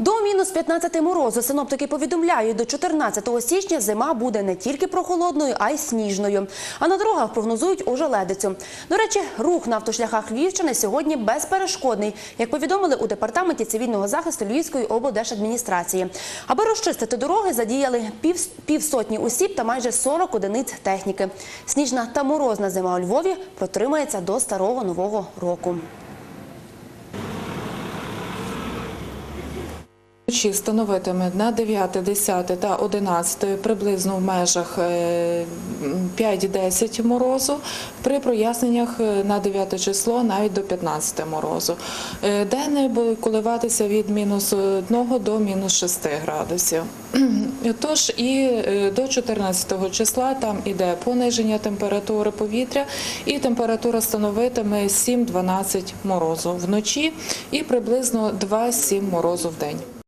До мінус 15 морозу синоптики повідомляють, до 14 січня зима буде не тільки прохолодною, а й сніжною. А на дорогах прогнозують ожеледицю. До речі, рух на автошляхах Львівщини сьогодні безперешкодний, як повідомили у департаменті цивільного захисту Львівської облдержадміністрації. Аби розчистити дороги, задіяли пів, півсотні осіб та майже 40 одиниць техніки. Сніжна та морозна зима у Львові протримається до старого нового року. Вночі становитиме на 9, 10 та 11 приблизно в межах е, 5-10 морозу, при проясненнях е, на 9 число навіть до 15 морозу. Е, Денне буде коливатися від мінус 1 до мінус 6 градусів. Тож і е, до 14 числа там іде пониження температури повітря і температура становитиме 7-12 морозу вночі і приблизно 2-7 морозу в день.